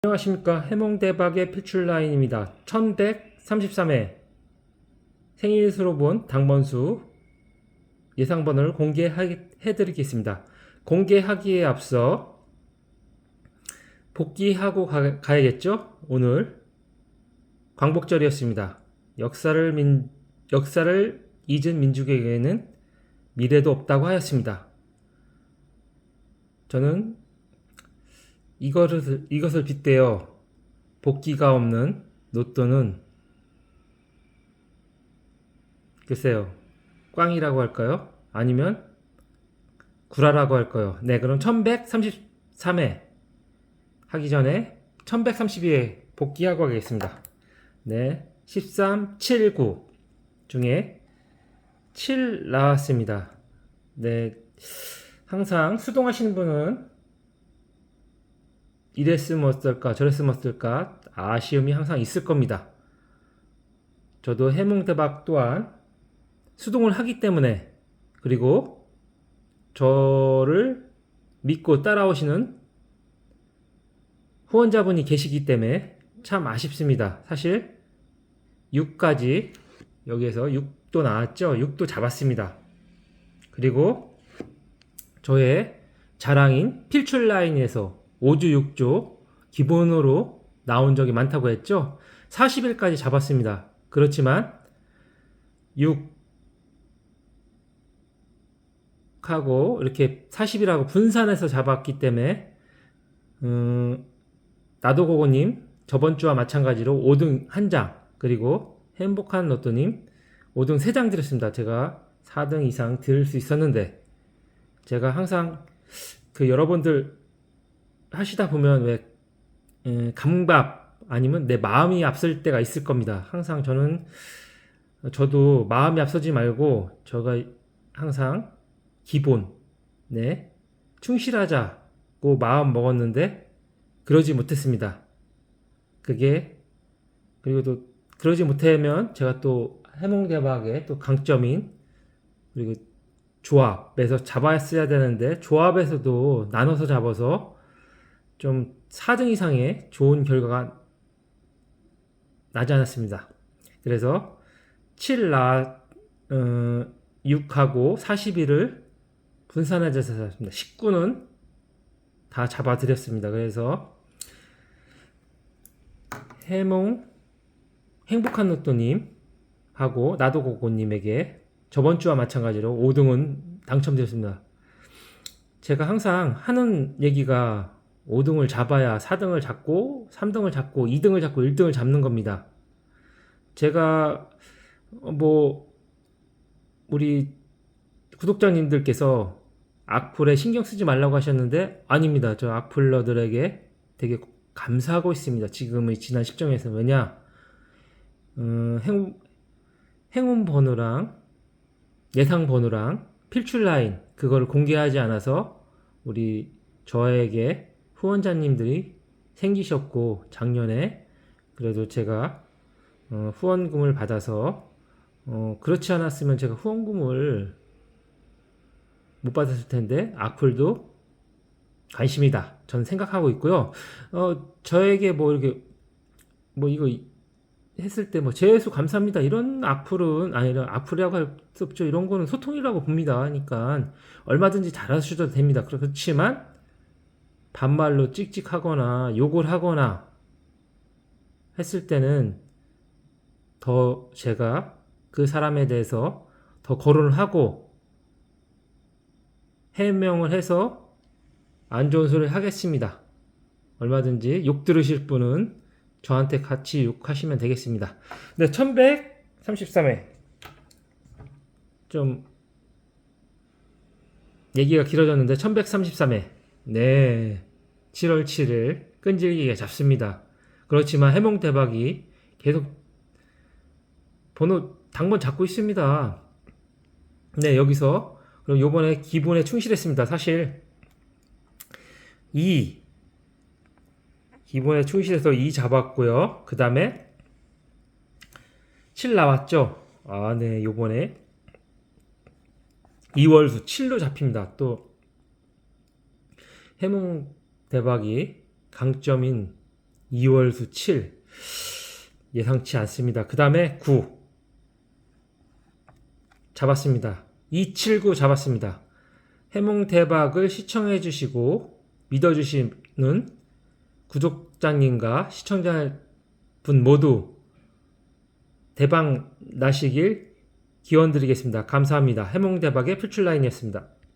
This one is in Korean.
안녕하십니까. 해몽대박의 필출 라인입니다. 1133회 생일수로 본 당번수 예상번호를 공개해드리겠습니다. 공개하기에 앞서 복귀하고 가, 가야겠죠? 오늘 광복절이었습니다. 역사를 민, 역사를 잊은 민족에게는 미래도 없다고 하였습니다. 저는 이것을, 이것을 빗대어 복귀가 없는 로또는 글쎄요 꽝이라고 할까요? 아니면 구라라고 할까요? 네 그럼 1133회 하기 전에 1132회 복귀하고 가겠습니다 네 13, 7, 9 중에 7 나왔습니다 네 항상 수동하시는 분은 이랬으면 어떨까 저랬으면 어떨까 아쉬움이 항상 있을 겁니다. 저도 해몽대박 또한 수동을 하기 때문에 그리고 저를 믿고 따라오시는 후원자분이 계시기 때문에 참 아쉽습니다. 사실 6까지 여기에서 6도 나왔죠. 6도 잡았습니다. 그리고 저의 자랑인 필출 라인에서 5주 6주 기본으로 나온 적이 많다고 했죠. 40일까지 잡았습니다. 그렇지만 6하고 이렇게 40이라고 분산해서 잡았기 때문에 음, 나도고고님 저번 주와 마찬가지로 5등 1장 그리고 행복한 로또님 5등 3장 드렸습니다. 제가 4등 이상 드릴 수 있었는데 제가 항상 그 여러분들 하시다 보면 왜 에, 감각 아니면 내 마음이 앞설 때가 있을 겁니다. 항상 저는 저도 마음이 앞서지 말고 저가 항상 기본 네 충실하자고 마음 먹었는데 그러지 못했습니다. 그게 그리고 또 그러지 못하면 제가 또 해몽대박의 또 강점인 그리고 조합에서 잡았어야 되는데 조합에서도 나눠서 잡아서 좀 4등 이상의 좋은 결과가 나지 않았습니다. 그래서 7 나, 어, 6하고 41을 분산해서 잡았습니다. 19는 다 잡아드렸습니다. 그래서 해몽 행복한 로또님 하고 나도고고님에게 저번 주와 마찬가지로 5등은 당첨되었습니다. 제가 항상 하는 얘기가 5등을 잡아야 4등을 잡고 3등을 잡고 2등을 잡고 1등을 잡는 겁니다. 제가 뭐 우리 구독자님들께서 악플에 신경 쓰지 말라고 하셨는데 아닙니다. 저 악플러들에게 되게 감사하고 있습니다. 지금의 지난 시점에서 왜냐 음, 행, 행운 번호랑 예상 번호랑 필출 라인 그거를 공개하지 않아서 우리 저에게 후원자님들이 생기셨고 작년에 그래도 제가 어, 후원금을 받아서 어, 그렇지 않았으면 제가 후원금을 못 받았을 텐데 악플도 관심이다. 저는 생각하고 있고요. 어, 저에게 뭐 이렇게 뭐 이거 했을 때 뭐 재수 감사합니다 이런 악플은 아니라 악플이라고 할 수 없죠. 이런 거는 소통이라고 봅니다. 그러니까 얼마든지 잘하셔도 됩니다. 그렇지만 반말로 찍찍하거나 욕을 하거나 했을 때는 더 제가 그 사람에 대해서 더 거론을 하고 해명을 해서 안 좋은 소리를 하겠습니다. 얼마든지 욕 들으실 분은 저한테 같이 욕하시면 되겠습니다. 네, 1133회. 좀 얘기가 길어졌는데 1133회. 네. 7월 7일 끈질기게 잡습니다. 그렇지만 해몽 대박이 계속 번호 당번 잡고 있습니다. 네, 여기서 그럼 요번에 기본에 충실했습니다. 사실 2 기본에 충실해서 2 잡았고요. 그 다음에 7 나왔죠. 아, 네, 요번에 2월 수 7로 잡힙니다. 또 해몽 대박이 강점인 2월수 7. 예상치 않습니다. 그 다음에 9. 잡았습니다. 279 잡았습니다. 해몽 대박을 시청해 주시고 믿어 주시는 구독자님과 시청자분 모두 대박 나시길 기원 드리겠습니다. 감사합니다. 해몽 대박의 풀출라인이었습니다.